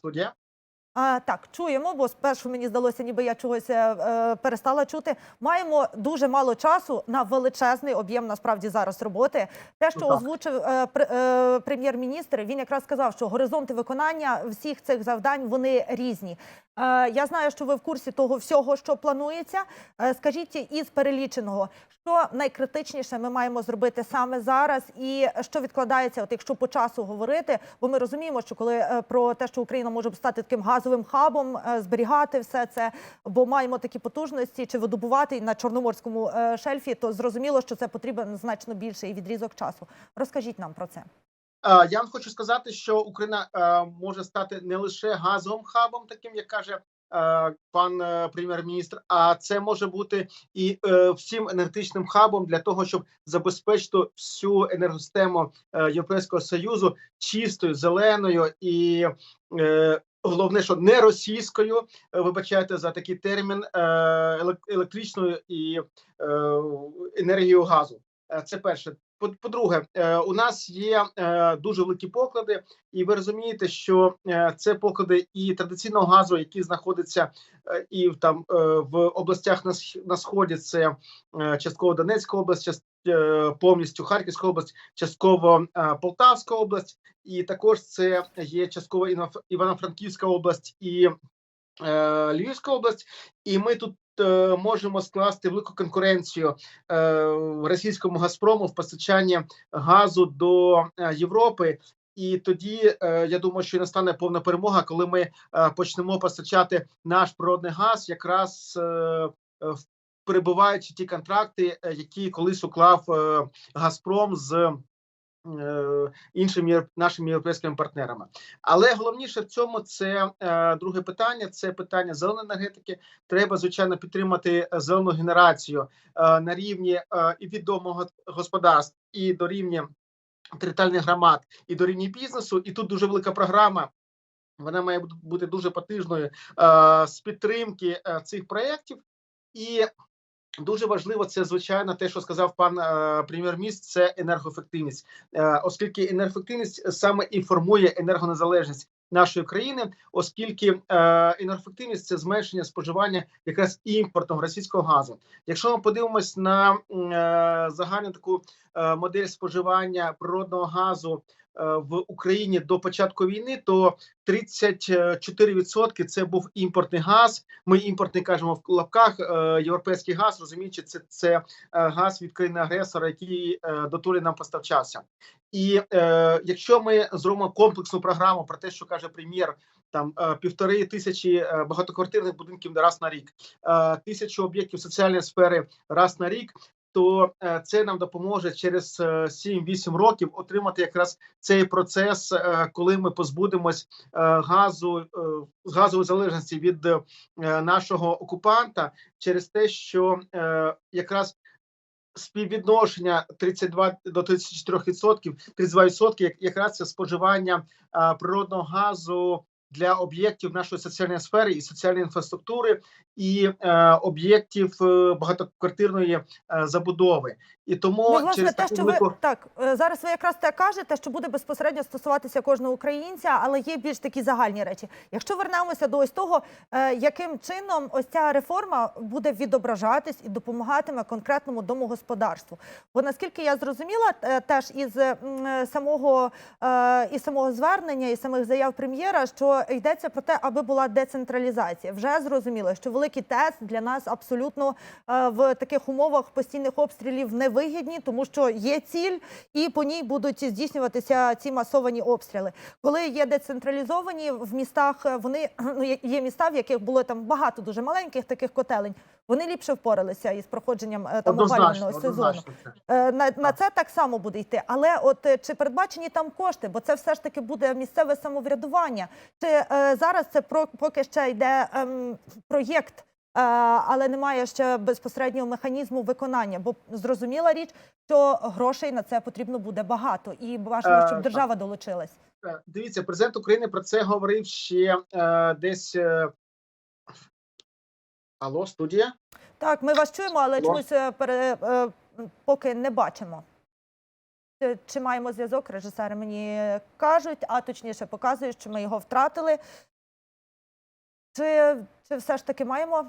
студія. А, так, чуємо, бо спершу мені здалося, ніби я чогось е, е, перестала чути. Маємо дуже мало часу на величезний об'єм насправді зараз роботи. Те, що так. озвучив е, пр- е, прем'єр-міністр, він якраз сказав, що горизонти виконання всіх цих завдань вони різні. Е, я знаю, що ви в курсі того всього, що планується. Е, скажіть із переліченого, що найкритичніше ми маємо зробити саме зараз, і що відкладається, от якщо по часу говорити, бо ми розуміємо, що коли е, про те, що Україна може стати таким газовим хабом, е, зберігати все це, бо маємо такі потужності, чи видобувати на чорноморському е, шельфі, то зрозуміло, що це потрібен значно більший відрізок часу. Розкажіть нам про це. Е, Я вам хочу сказати, що Україна може стати не лише газовим хабом, таким як каже пан прем'єр-міністр, а це може бути і е, всім енергетичним хабом для того, щоб забезпечити всю енергосистему Європейського союзу чистою, зеленою і е, головне, що не російською. е, Вибачайте за такий термін е, електричною і е, енергією газу. Це перше. По- По-друге, у нас є дуже великі поклади, і ви розумієте, що це поклади і традиційного газу, які знаходяться е, і в- там в областях на, сх- на сході. Це частково Донецька область, повністю Харківська область, частково е, Полтавська область, і також це є частково Івано-Франківська область і е, Львівська область. І ми тут е, можемо скласти велику конкуренцію е, російському Газпрому в постачанні газу до е, Європи. І тоді е, я думаю, що настане повна перемога, коли ми е, почнемо постачати наш природний газ, якраз е, е, в- перебуваючи ті контракти, е, які колись уклав е, Газпром з е, іншими нашими європейськими партнерами. Але головніше в цьому це друге питання: це питання зеленої енергетики. Треба звичайно підтримати зелену генерацію на рівні і відомого господарств, і до рівня територіальних громад, і до рівня бізнесу. І тут дуже велика програма. Вона має бути дуже потижною з підтримки цих проєктів. І дуже важливо це, звичайно, те, що сказав пан е, прем'єр-міністр, це енергоефективність, е, оскільки енергоефективність саме і формує енергонезалежність нашої країни, оскільки е, енергоефективність це зменшення споживання якраз імпортного російського газу. Якщо ми подивимось на загальну таку модель споживання природного газу в Україні до початку війни, то 34% це був імпортний газ. Ми імпортний кажемо в лапках. е, Європейський газ, розуміючи, це, це е, газ від країни агресора, який е, дотолі нам поставчався. І е, якщо ми зробимо комплексну програму про те, що каже прем'єр, там е, півтори тисячі е, багатоквартирних будинків раз на рік, е, тисячу об'єктів соціальної сфери раз на рік. То е, це нам допоможе через е, 7-8 років отримати якраз цей процес, е, коли ми позбудемось е, газу е, газової залежності від е, нашого окупанта через те, що е, якраз співвідношення 32 до 34 відсотків, 32 відсотки, як- якраз це споживання е, природного газу для об'єктів нашої соціальної сфери і соціальної інфраструктури, і е, об'єктів е, багатоквартирної е, забудови. І тому Ну, власне, через те, що ви так е, зараз ви якраз те кажете, що буде безпосередньо стосуватися кожного українця, але є більш такі загальні речі. Якщо вернемося до ось того, е, яким чином ось ця реформа буде відображатись і допомагатиме конкретному домогосподарству. Бо наскільки я зрозуміла, е, теж із е, самого е, із самого звернення і самих заяв прем'єра, що йдеться про те, аби була децентралізація. Вже зрозуміло, що великий тест для нас абсолютно е, в таких умовах постійних обстрілів невигідні, тому що є ціль, і по ній будуть здійснюватися ці масовані обстріли. Коли є децентралізовані в містах, е, вони ну є- міста, в яких було там багато дуже маленьких таких котелень. Вони ліпше впоралися із проходженням е, там опалювального сезону. Е, На, на це так само буде йти. Але от е, чи передбачені там кошти? Бо це все ж таки буде місцеве самоврядування. Чи е, зараз це про поки ще йде ем, проєкт, е, але немає ще безпосереднього механізму виконання? Бо зрозуміла річ, що грошей на це потрібно буде багато, і бажано, Е, щоб держава долучилась. Дивіться, президент України про це говорив ще е, десь. Алло, студія? Так, ми вас чуємо, але Алло. чомусь е, пере, е, поки не бачимо. Чи- Чи маємо зв'язок? Режисери мені кажуть, а точніше показують, що ми його втратили. Чи, чи все ж таки маємо,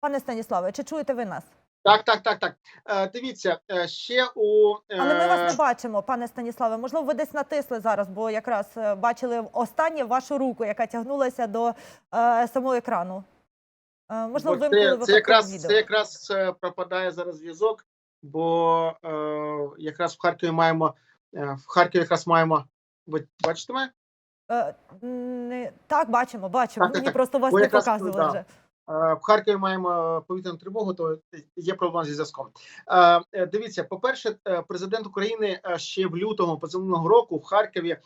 пане Станіславе, чи чуєте ви нас? Так, так, так, так. Е, дивіться, е, ще у е, Але ми вас не бачимо, пане Станіславе. Можливо, ви десь натисли зараз, бо якраз е, бачили останнє вашу руку, яка тягнулася до е, самого екрану. Можливо, бо вимкнули це, це якраз відео. це якраз е, пропадає зараз зв'язок, бо е, якраз в Харкові маємо е, в Харкові якраз маємо. Ви бачите мене? Е, не, так, бачимо, бачимо. Так, так, Мені так. просто вас Бо не якраз, показували да. вже. Е, В Харкові маємо повітряну тривогу, то є проблема зі зв'язком. Е, е, Дивіться, по-перше, е, президент України е, ще в лютому позаминулого року в Харкові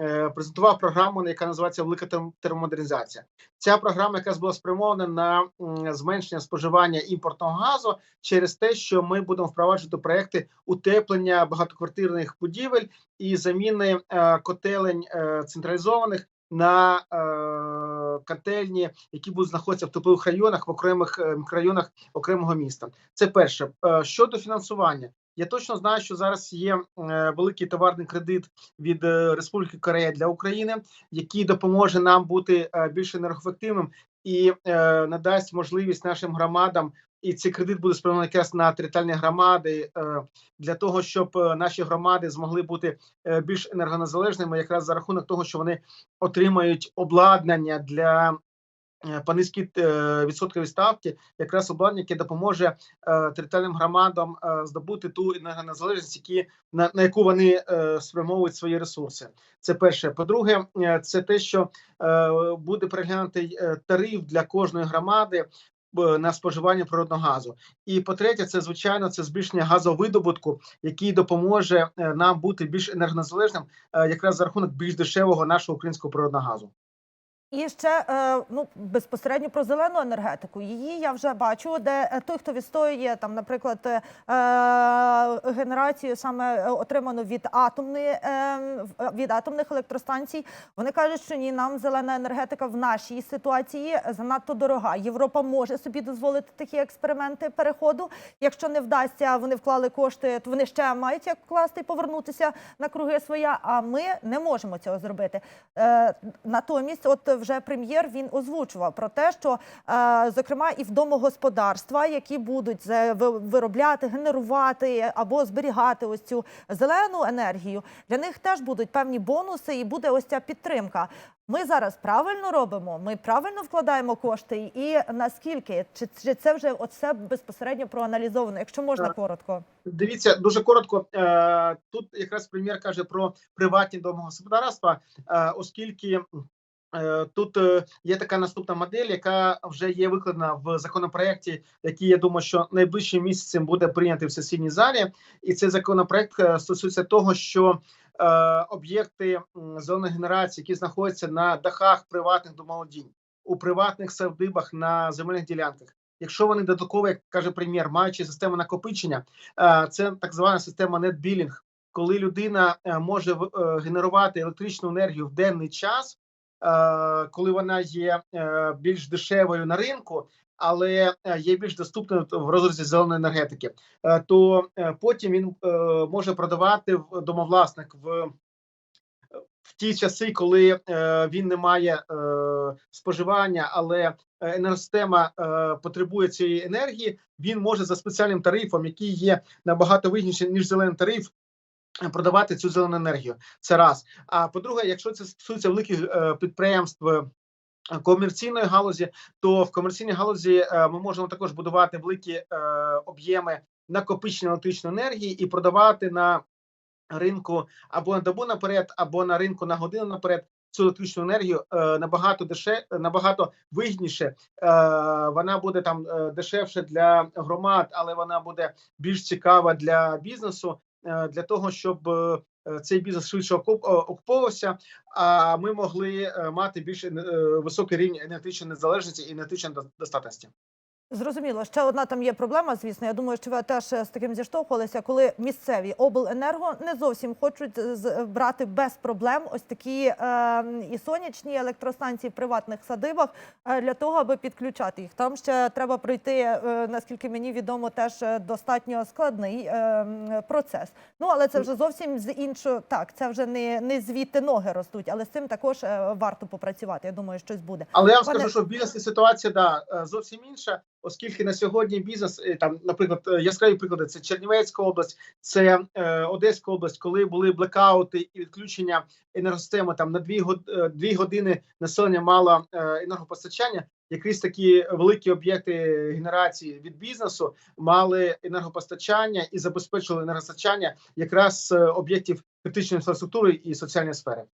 е, презентував програму, яка називається Велика термомодернізація. Ця програма якраз була спрямована на зменшення споживання імпортного газу через те, що ми будемо впроваджувати проекти утеплення багатоквартирних будівель і заміни е, котелень е, централізованих на е, котельні, які будуть знаходитися в теплових районах в окремих е, мікрорайонах окремого міста. Це перше Е, щодо фінансування. Я точно знаю, що зараз є е, великий товарний кредит від Республіки Корея для України, який допоможе нам бути більш енергоефективним і надасть можливість нашим громадам. І цей кредит буде спрямований якраз на територіальні громади е, для того, щоб е, наші громади змогли бути е, більш енергонезалежними, якраз за рахунок того, що вони отримають обладнання для по низькій відсотковій ставці, якраз обладнання, яке допоможе е, територіальним громадам здобути ту енергонезалежність, які на, на яку вони спрямовують свої ресурси. Це перше. По-друге, це те, що буде переглянутий тариф для кожної громади. Е, На споживання природного газу, і по-третє, це звичайно це збільшення газовидобутку, який допоможе е, нам бути більш енергонезалежним, е, якраз за рахунок більш дешевого нашого українського природного газу. І ще е, ну безпосередньо про зелену енергетику. Її я вже бачу, де е, той, хто відстоює там, наприклад, е, генерацію саме отриману від атомної від атомних електростанцій. Вони кажуть, що ні, нам зелена енергетика в нашій ситуації занадто дорога. Європа може собі дозволити такі експерименти переходу. Якщо не вдасться, вони вклали кошти, то вони ще мають як вкласти і повернутися на круги своя. А ми не можемо цього зробити. Натомість, от вже прем'єр він озвучував про те, що е, зокрема і в домогосподарства, які будуть виробляти, генерувати або зберігати ось цю зелену енергію, для них теж будуть певні бонуси, і буде ось ця підтримка. Ми зараз правильно робимо, ми правильно вкладаємо кошти, і наскільки чи, чи це вже все безпосередньо проаналізовано, якщо можна коротко. Дивіться дуже коротко. Е, тут якраз прем'єр каже про приватні домогосподарства, е, оскільки. Е, Тут е, є така наступна модель, яка вже є викладена в законопроекті, який я думаю, що найближчим місяцем буде прийнятий в сесійній залі. І цей законопроект е, стосується того, що е, об'єкти зеленої генерації, які знаходяться на дахах приватних домолодінь, у приватних садибах на земельних ділянках, якщо вони додатково, як каже прем'єр, маючи систему накопичення, Е, це так звана система нетбілінг, коли людина може е, генерувати електричну енергію в денний час, коли вона є е, більш дешевою на ринку. Але е, є більш доступною в розрізі зеленої енергетики, Е, то е, потім він е, може продавати домовласник в, в ті часи, коли е, він не має е, споживання, але е, енергосистема е, потребує цієї енергії. Він може за спеціальним тарифом, який є набагато вигідніший ніж зелений тариф. Продавати цю зелену енергію це раз. А по-друге, якщо це стосується великих е, підприємств е, комерційної галузі, то в комерційній галузі е, ми можемо також будувати великі об'єми накопичення електричної енергії і продавати на ринку або на добу наперед, або на ринку на годину наперед. Цю електричну енергію набагато деше набагато вигідніше. Вона буде там дешевше для громад, але вона буде більш цікава для бізнесу, для того, щоб е, цей бізнес швидше окуповувався. А ми могли е, мати більш е, високий рівень енергетичної незалежності і енергетичної достатності. Зрозуміло, ще одна там є проблема. Звісно, я думаю, що ви теж е, з таким зіштовхувалися, коли місцеві обленерго не зовсім хочуть брати без проблем ось такі е, і сонячні електростанції в приватних садибах е, для того, аби підключати їх. Там ще треба пройти, е, наскільки мені відомо, теж е, достатньо складний е, процес. Ну але це вже зовсім з іншого. Так, це вже не, не звідти ноги ростуть, але з цим також варто попрацювати. Я думаю, щось буде. Але я вам Пане- скажу, що в бізнесі ситуація да зовсім інша, оскільки на сьогодні бізнес е, там, наприклад, е, яскраві приклади це Чернівецька область, це е, Одеська область, коли були блекаути і відключення енергосистеми там на дві е, дві години населення мало енергопостачання. Якісь такі великі об'єкти генерації від бізнесу мали енергопостачання і забезпечували енергопостачання якраз об'єктів критичної інфраструктури і соціальної сфери.